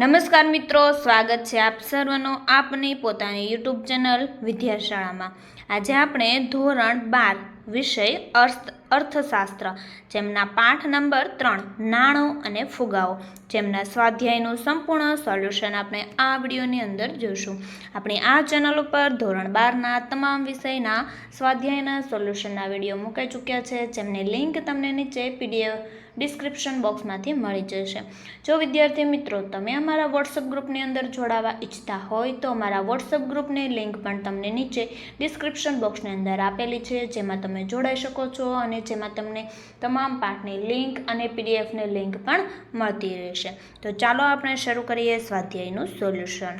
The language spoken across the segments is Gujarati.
નમસ્કાર મિત્રો, સ્વાગત છે આપ સર્વનો આપની પોતાની યુટ્યુબ ચેનલ વિદ્યાશાળામાં. આજે આપણે ધોરણ બાર વિષય અર્થ, અર્થશાસ્ત્ર, જેમના પાઠ નંબર ત્રણ, નાણો અને ફુગાઓ જેમના સ્વાધ્યાયનું સંપૂર્ણ સોલ્યુશન આપણે આ વિડીયોની અંદર જોઈશું આપણી આ ચેનલ ઉપર ધોરણ બારના તમામ વિષયના સ્વાધ્યાયના સોલ્યુશનના વીડિયો મૂકાઈ ચૂક્યા છે, જેમની લિંક તમને નીચે પીડીએફ ડિસ્ક્રિપ્શન બોક્સમાંથી મળી જશે. જો વિદ્યાર્થી મિત્રો, તમે અમારા વોટ્સઅપ ગ્રુપની અંદર જોડાવા ઈચ્છતા હોય તો અમારા વોટ્સઅપ ગ્રુપની લિંક પણ તમને નીચે ડિસ્ક્રિપ્શન બોક્સની અંદર આપેલી છે, જેમાં તમે જોડાઈ શકો છો અને જેમાં તમને તમામ પાઠની લિંક અને પીડીએફની લિંક પણ મળતી રહેશે. તો ચાલો આપણે શરૂ કરીએ સ્વાધ્યાયનું સોલ્યુશન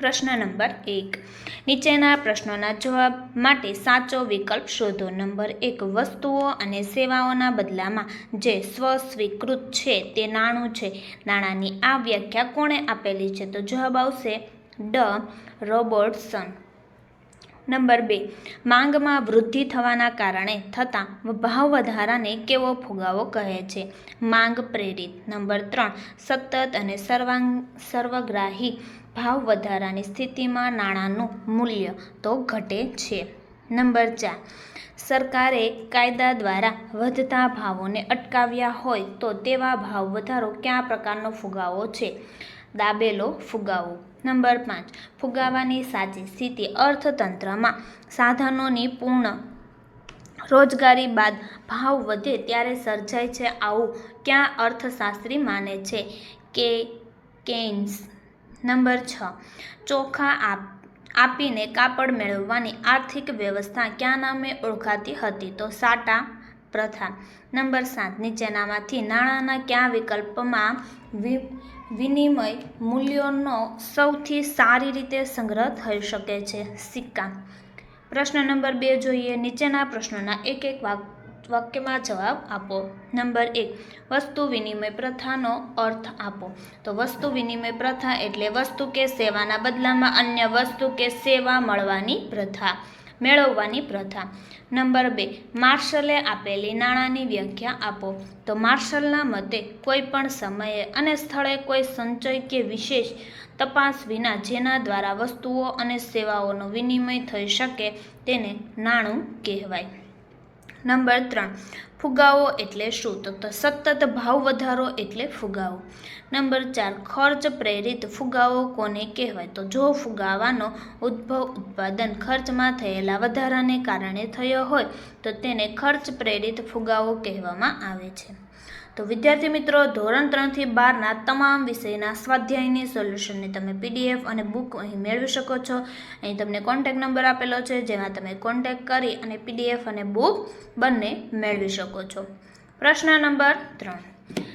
પ્રશ્ન નંબર એક. નીચેના પ્રશ્નોના જવાબ માટે સાચો વિકલ્પ શોધો. નંબર એક, વસ્તુઓ અને સેવાઓના બદલામાં જે સ્વસ્વીકૃત છે તે નાણું છે. નાણાંની આ વ્યાખ્યા કોણે આપેલી છે? તો જવાબ આવશે ડ. રોબર્ટસન નંબર બે, માંગમાં વૃદ્ધિ થવાના કારણે થતા ભાવ વધારાને કેવો ફુગાવો કહે છે? માંગ પ્રેરિત. નંબર ત્રણ, સતત અને સર્વાંગ, સર્વગ્રાહી ભાવ વધારાની સ્થિતિમાં નાણાંનું મૂલ્ય તો ઘટે છે. નંબર ચાર, સરકારે કાયદા દ્વારા વધતા ભાવોને અટકાવ્યા હોય તો તેવા ભાવ વધારો કયા પ્રકારનો ફુગાવો છે? દાબેલો ફુગાવો. નંબર પાંચ, ફુગાવાની સાચી સ્થિતિ અર્થતંત્રમાં સાધનોની પૂર્ણ રોજગારી બાદ ભાવ વધે ત્યારે સર્જાય છે આવું ક્યાં અર્થશાસ્ત્રી માને છે? કે કેન્સ. નંબર છ. ચોખા આપ, આપીને કાપડ મેળવવાની આર્થિક વ્યવસ્થા ક્યાં નામે ઓળખાતી હતી? તો સાટા પ્રથા. નંબર સાત, નીચેનામાંથી નાણાંના કયા વિકલ્પમાં વિનિમય મૂલ્યોનો સૌથી સારી રીતે સંગ્રહ થઈ શકે છે? સિક્કા. પ્રશ્ન નંબર બે જોઈએ. નીચેના પ્રશ્નોના એક એક વાક વાક્યમાં જવાબ આપો. નંબર એક, વસ્તુ વિનિમય પ્રથાનો અર્થ આપો. તો વસ્તુ વિનિમય પ્રથા એટલે વસ્તુ કે સેવાના બદલામાં અન્ય વસ્તુ કે સેવા મળવાની પ્રથા, મેળવવાની પ્રથા. નંબર બે, માર્શલે આપેલી નાણાંની વ્યાખ્યા આપો. તો માર્શલના મતે કોઈ પણ સમયે અને સ્થળે કોઈ સંચય કે વિશેષ તપાસ વિના જેના દ્વારા વસ્તુઓ અને સેવાઓનો વિનિમય થઈ શકે તેને નાણું કહેવાય. નંબર ત્રણ, ફુગાવો એટલે શું? તો સતત ભાવ વધારો એટલે ફુગાવો. નંબર ચાર, ખર્ચ પ્રેરિત ફુગાવો કોને કહેવાય? તો જો ફુગાવાનો ઉદ્ભવ ઉત્પાદન ખર્ચમાં થયેલા વધારાને કારણે થયો હોય, તો તેને ખર્ચ પ્રેરિત ફુગાવો કહેવામાં આવે છે. તો વિદ્યાર્થી મિત્રો, ધોરણ ત્રણથી બારના તમામ વિષયના સ્વાધ્યાયની સોલ્યુશનની તમે પીડીએફ અને બુક અહીં મેળવી શકો છો. અહીં તમને કોન્ટેક નંબર આપેલો છે, જેમાં તમે કોન્ટેક કરી અને પીડીએફ અને બુક બંને મેળવી શકો છો. પ્રશ્ન નંબર ત્રણ.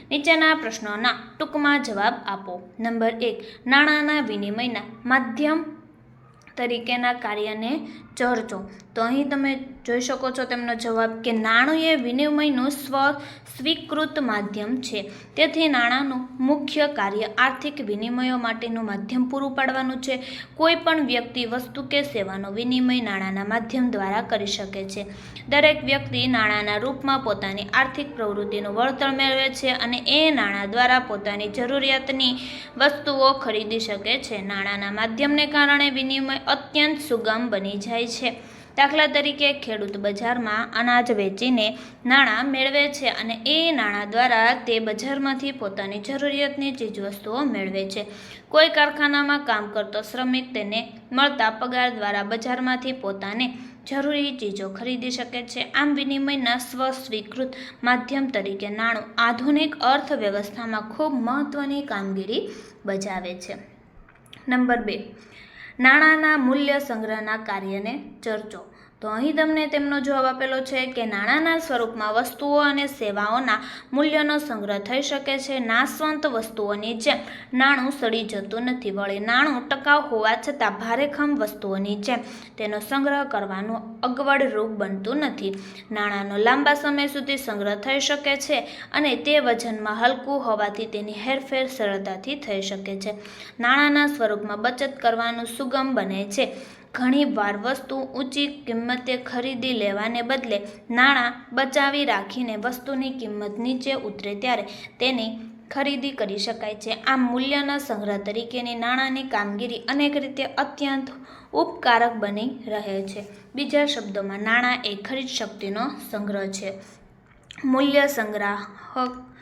નીચેના પ્રશ્નોના ટૂંકમાં જવાબ આપો. નંબર એક, નાણાંના વિનિમયના માધ્યમ તરીકેના કાર્યને ચર્ચો. તો અહીં તમે જોઈ શકો છો તેમનો જવાબ કે નાણું એ વિનિમયનું સ્વ સ્વીકૃત માધ્યમ છે. તેથી નાણાંનું મુખ્ય કાર્ય આર્થિક વિનિમયો માટેનું માધ્યમ પૂરું પાડવાનું છે. કોઈ પણ વ્યક્તિ વસ્તુ કે સેવાનો વિનિમય નાણાંના માધ્યમ દ્વારા કરી શકે છે. દરેક વ્યક્તિ નાણાંના રૂપમાં પોતાની આર્થિક પ્રવૃત્તિનું વળતર મેળવે છે અને એ નાણાં દ્વારા પોતાની જરૂરિયાતની વસ્તુઓ ખરીદી શકે છે. નાણાંના માધ્યમને કારણે વિનિમય અત્યંત સુગમ બની જાય છે. દાખલા તરીકે ખેડૂત બજારમાં અનાજ વેચીને નાણાં મેળવે છે અને એ નાણાં દ્વારા તે બજારમાંથી પોતાની જરૂરિયાતની ચીજવસ્તુઓ મેળવે છે. કોઈ કારખાનામાં કામ કરતો શ્રમિક તેને મળતા પગાર દ્વારા બજારમાંથી પોતાને જરૂરી ચીજો ખરીદી શકે છે. આમ વિનિમયના સ્વ સ્વીકૃત માધ્યમ તરીકે નાણું આધુનિક અર્થવ્યવસ્થામાં ખૂબ મહત્ત્વની કામગીરી બજાવે છે. નંબર બે. નાણાંના મૂલ્ય સંગ્રહના કાર્યને ચર્ચો. તો અહીં તમને તેમનો જવાબ આપેલો છે કે નાણાંના સ્વરૂપમાં વસ્તુઓ અને સેવાઓના મૂલ્યનો સંગ્રહ થઈ શકે છે. નાશવંત વસ્તુઓની જેમ નાણું સડી જતું નથી. વળી નાણું ટકાઉ હોવા છતાં ભારેખમ વસ્તુઓની જેમ તેનો સંગ્રહ કરવાનું અગવડરૂપ બનતું નથી. નાણાંનો લાંબા સમય સુધી સંગ્રહ થઈ શકે છે અને તે વજનમાં હલકું હોવાથી તેની હેરફેર સરળતાથી થઈ શકે છે. નાણાંના સ્વરૂપમાં બચત કરવાનું સુગમ બને છે. ઘણી વાર વસ્તુ ઊંચી કિંમતે ખરીદી લેવાને બદલે નાણાં બચાવી રાખીને વસ્તુની કિંમત નીચે ઉતરે ત્યારે તેની ખરીદી કરી શકાય છે. આમ મૂલ્યના સંગ્રહ તરીકેની નાણાંની કામગીરી અનેક રીતે અત્યંત ઉપકારક બની રહે છે. બીજા શબ્દોમાં, નાણાં એ ખરીદ શક્તિનો સંગ્રહ છે. મૂલ્ય સંગ્રાહક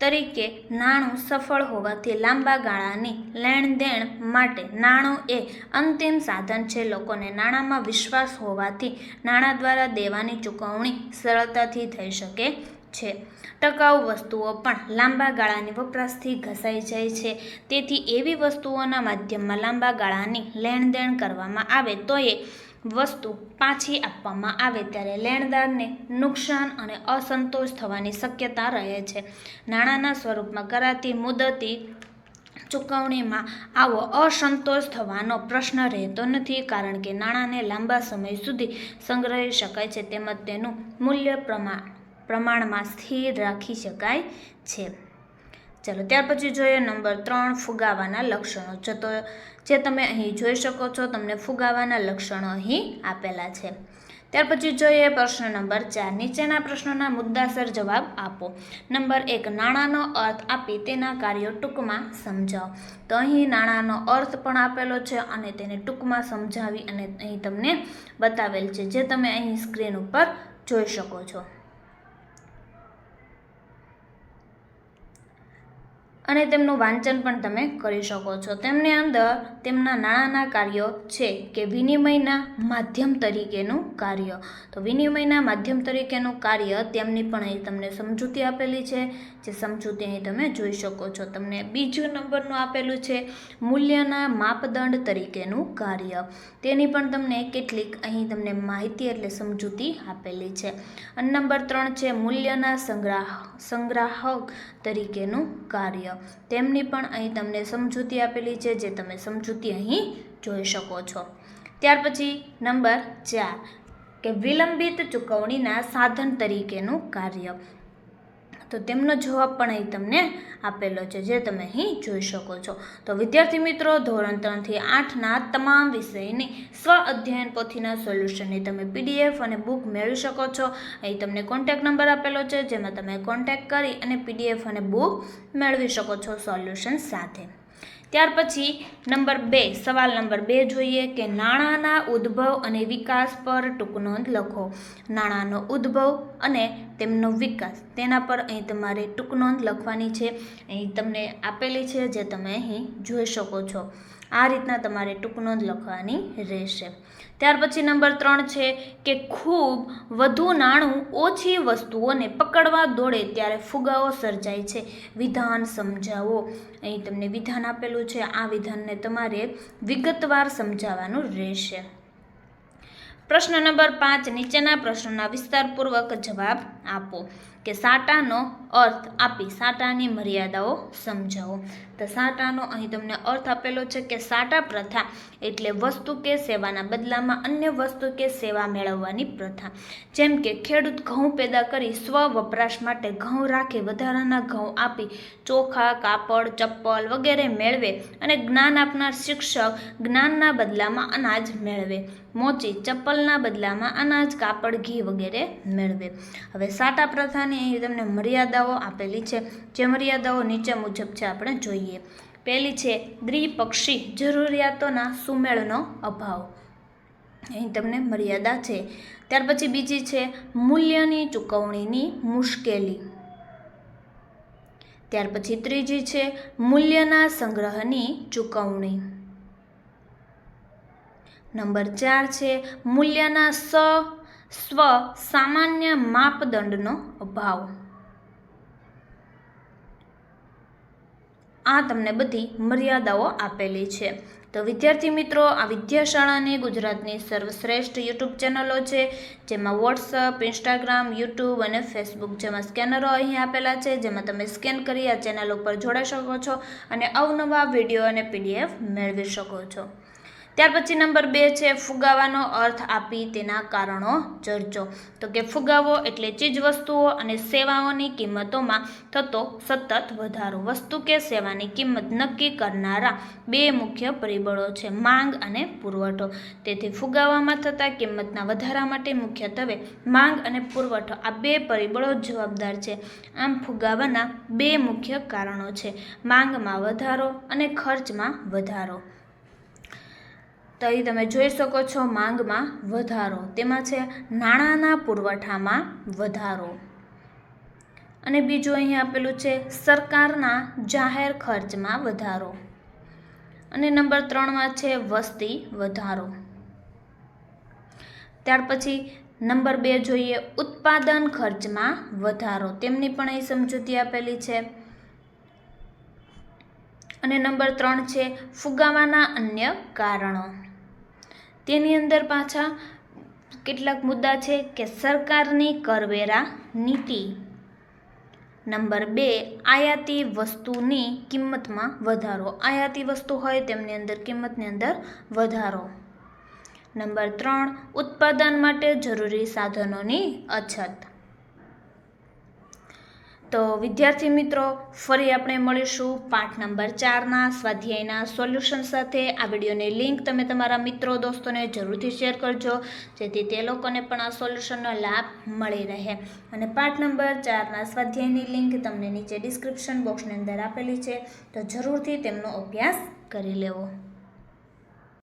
તરીકે નાણું સફળ હોવાથી લાંબા ગાળાની લેણદેણ માટે નાણું એ અંતિમ સાધન છે. લોકોને નાણાંમાં વિશ્વાસ હોવાથી નાણાં દ્વારા દેવાની ચૂકવણી સરળતાથી થઈ શકે છે. ટકાઉ વસ્તુઓ પણ લાંબા ગાળાની વપરાશથી ઘસાઈ જાય છે. તેથી એવી વસ્તુઓના માધ્યમમાં લાંબા ગાળાની લેણદેણ કરવામાં આવે તો એ વસ્તુ પાછી આપવામાં આવે ત્યારે લેણદારને નુકસાન અને અસંતોષ થવાની શક્યતા રહે છે. નાણાંના સ્વરૂપમાં કરાતી મુદતી ચૂકવણીમાં આવો અસંતોષ થવાનો પ્રશ્ન રહેતો નથી, કારણ કે નાણાંને લાંબા સમય સુધી સંગ્રહી શકાય છે, તેમજ તેનું મૂલ્ય પ્રમાણ પ્રમાણમાં સ્થિર રાખી શકાય છે. ચાલો, ત્યાર પછી જોઈએ નંબર ત્રણ, ફુગાવાના લક્ષણો. છે તો, જે તમે અહીં જોઈ શકો છો, તમને ફુગાવાના લક્ષણો અહીં આપેલા છે. ત્યાર પછી જોઈએ પ્રશ્ન નંબર ચાર. નીચેના પ્રશ્નોના મુદ્દાસર જવાબ આપો. નંબર એક, નાણાંનો અર્થ આપી તેના કાર્યો ટૂંકમાં સમજાવો. તો અહીં નાણાંનો અર્થ પણ આપેલો છે અને તેને ટૂંકમાં સમજાવી અને અહીં તમને બતાવેલ છે, જે તમે અહીં સ્ક્રીન ઉપર જોઈ શકો છો. અને તેમનું વાંચન પણ તમે કરી શકો છો. તેમની અંદર તેમના નાણાંના કાર્યો છે કે વિનિમયના માધ્યમ તરીકેનું કાર્ય. તો વિનિમયના માધ્યમ તરીકેનું કાર્ય તેમની પણ અહીં તમને સમજૂતી આપેલી છે, જે સમજૂતી અહીં તમે જોઈ શકો છો. તમને બીજું નંબરનું આપેલું છે, મૂલ્યના માપદંડ તરીકેનું કાર્ય. તેની પણ તમને કેટલીક અહીં તમને માહિતી એટલે સમજૂતી આપેલી છે. અને નંબર ત્રણ છે, મૂલ્યના સંગ્રાહ, સંગ્રાહક તરીકેનું કાર્ય. તેમની પણ અહીં તમને સમજૂતી આપેલી છે, જે તમે સમજૂતી અહીં જોઈ શકો છો. ત્યાર પછી નંબર ચાર, કે વિલંબિત ચૂકવણીના સાધન તરીકેનું કાર્ય. તો તેમનો જવાબ પણ અહીં તમને આપેલો છે, જે તમે અહીં જોઈ શકો છો. તો વિદ્યાર્થી મિત્રો, ધોરણ ત્રણથી આઠના તમામ વિષયની સ્વ અધ્યયન પોથીના સોલ્યુશનની તમે પીડીએફ અને બુક મેળવી શકો છો. અહીં તમને કોન્ટેક નંબર આપેલો છે, જેમાં તમે કોન્ટેક કરી અને પીડીએફ અને બુક મેળવી શકો છો સોલ્યુશન સાથે. ત્યાર પછી નંબર બે, સવાલ નંબર બે જોઈએ કે નાણાંના ઉદ્ભવ અને વિકાસ પર ટૂંક નોંધ લખો. નાણાંનો ઉદ્ભવ અને તેમનો વિકાસ. તેના પર અહીં તમારે ટૂંક નોંધ લખવાની છે. અહીં તમને આપેલી છે જે તમે અહીં જોઈ શકો છો. આ રીતના તમારે ટૂંક નોંધ લખવાની રહેશે. ત્યાર પછી નંબર ત્રણ છે કે ખૂબ વધુ નાણું ઓછી વસ્તુઓને પકડવા દોડે ત્યારે ફુગાવો સર્જાય છે. વિધાન સમજાવો. અહીં તમને વિધાન આપેલું છે. આ વિધાનને તમારે વિગતવાર સમજાવવાનું રહેશે. પ્રશ્ન નંબર પાંચ, નીચેના પ્રશ્નોના વિસ્તારપૂર્વક જવાબ આપો કે સાટાનો અર્થ આપી, સાટાની મર્યાદાઓ સમજાવો. તો સાટાનો અહીં તમને અર્થ આપેલો છે કે સાટા પ્રથા એટલે વસ્તુ કે સેવાના બદલામાં અન્ય વસ્તુ કે સેવા મેળવવાની પ્રથા. જેમ કે ખેડૂત ઘઉં પેદા કરી સ્વ વપરાશ માટે ઘઉં રાખી, વધારાના ઘઉં આપી, ચોખા, કાપડ, ચપ્પલ વગેરે મેળવે અને જ્ઞાન આપનાર શિક્ષક જ્ઞાનના બદલામાં અનાજ મેળવે. મોચી, ચપ્પલના બદલામાં અનાજ, કાપડ, ઘી વગેરે મેળવે. હવે સાટા પ્રથાની તમને મર્યાદાઓ આપેલી છે, જે મર્યાદાઓ નીચે મુજબ છે આપણે જોઈએ. પહેલી છે, દ્વિપક્ષી જરૂરિયાતોના સુમેળનો અભાવ. અહીં તમને મર્યાદા છે. ત્યાર પછી બીજી છે, મૂલ્યની ચૂકવણીની મુશ્કેલી. ત્યાર પછી ત્રીજી છે, મૂલ્યના સંગ્રહની ચૂકવણી. નંબર ચાર છે, મૂલ્યના સ સ્વ સામાન્ય માપદંડનો અભાવ. આ તમને બધી મર્યાદાઓ આપેલી છે. તો વિદ્યાર્થી મિત્રો, આ વિદ્યાશાળાની ગુજરાતની સર્વશ્રેષ્ઠ યુટ્યુબ ચેનલો છે, જેમાં વોટ્સઅપ ઇન્સ્ટાગ્રામ યુટ્યુબ અને ફેસબુક જેમાં સ્કેનરો અહીં આપેલા છે, જેમાં તમે સ્કેન કરી આ ચેનલ ઉપર જોડાઈ શકો છો અને અવનવા વીડિયો અને પીડીએફ મેળવી શકો છો. ત્યાર પછી નંબર બે છે, ફુગાવાનો અર્થ આપી તેના કારણો ચર્ચો. તો કે ફુગાવો એટલે ચીજવસ્તુઓ અને સેવાઓની કિંમતોમાં થતો સતત વધારો. વસ્તુ કે સેવાની કિંમત નક્કી કરનારા બે મુખ્ય પરિબળો છે, માંગ અને પુરવઠો. તેથી ફુગાવામાં થતા કિંમતના વધારા માટે મુખ્યત્વે માંગ અને પુરવઠો આ બે પરિબળો જવાબદાર છે. આમ ફુગાવાના બે મુખ્ય કારણો છે, માંગમાં વધારો અને ખર્ચમાં વધારો. તો તમે જોઈ શકો છો માંગમાં વધારો. તેમાં છે નાણાંના પુરવઠામાં વધારો. અને બીજું અહીં આપેલું છે સરકારના જાહેર ખર્ચમાં વધારો. અને નંબર ત્રણમાં છે વસ્તી વધારો. ત્યાર પછી નંબર બે જોઈએ ઉત્પાદન ખર્ચમાં વધારો. તેમની પણ અહીં સમજૂતી આપેલી છે. અને નંબર ત્રણ છે ફુગાવાના અન્ય કારણો. તેની અંદર પાછા કેટલાક મુદ્દા છે કે સરકારની કરવેરા નીતિ. નંબર બે, આયાતી વસ્તુની કિંમતમાં વધારો. આયાતી વસ્તુ હોય તેમની અંદર, કિંમતની અંદર વધારો. નંબર ત્રણ, ઉત્પાદન માટે જરૂરી સાધનોની અછત. તો વિદ્યાર્થી મિત્રો, ફરી આપણે મળીશું પાઠ નંબર ચારના સ્વાધ્યાયના સોલ્યુશન સાથે. આ વિડીયોની લિંક તમે તમારા મિત્રો, દોસ્તોને જરૂરથી શેર કરજો, જેથી તે લોકોને પણ આ સોલ્યુશનનો લાભ મળી રહે. અને પાઠ નંબર ચારના સ્વાધ્યાયની લિંક તમને નીચે ડિસ્ક્રિપ્શન બોક્સની અંદર આપેલી છે, તો જરૂરથી તેમનો અભ્યાસ કરી લેવો.